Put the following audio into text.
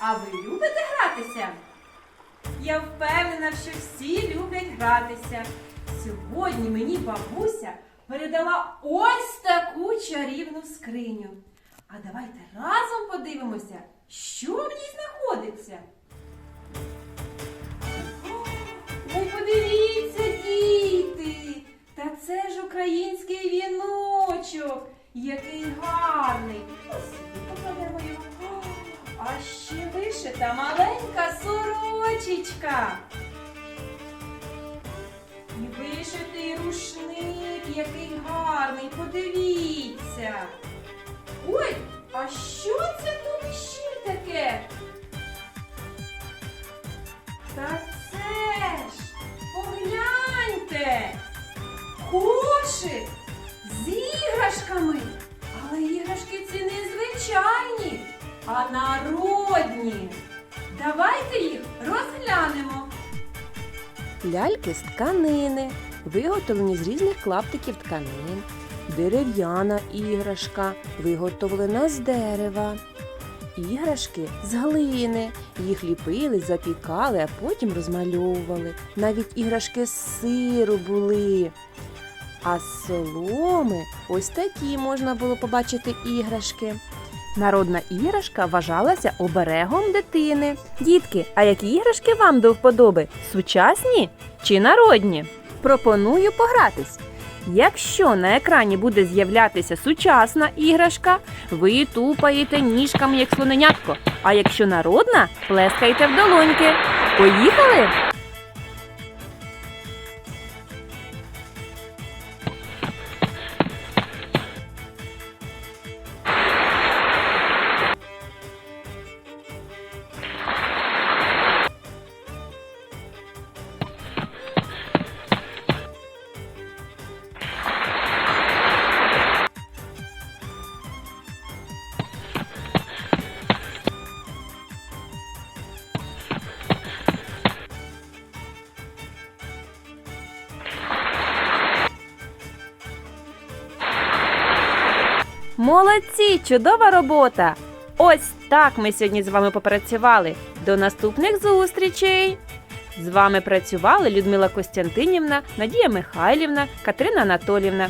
А ви любите гратися? Я впевнена, що всі люблять гратися. Сьогодні мені бабуся передала ось таку чарівну скриню. А давайте разом подивимося, що в ній знаходиться. Ой, подивіться, діти! Та це ж український віночок, який гарний. Покладемо його. А ще вишита маленька сорочечка. І вишитий рушник, який гарний, подивіться. Ой, а що це тут ще таке? Та це ж, погляньте, кошик іграшками. Але іграшки ці не звичайні, а народні. Давайте їх розглянемо. Ляльки з тканини, виготовлені з різних клаптиків тканин, дерев'яна іграшка, виготовлена з дерева. Іграшки з глини. Їх ліпили, запікали, а потім розмальовували. Навіть іграшки з сиру були. А з соломи ось такі можна було побачити іграшки. Народна іграшка вважалася оберегом дитини. Дітки, а які іграшки вам до вподоби? Сучасні чи народні? Пропоную погратись. Якщо на екрані буде з'являтися сучасна іграшка, ви тупаєте ніжками як слоненятко. А якщо народна, плескаєте в долоньки. Поїхали! Молодці! Чудова робота! Ось так ми сьогодні з вами попрацювали. До наступних зустрічей! З вами працювали Людмила Костянтинівна, Надія Михайлівна, Катерина Анатолівна.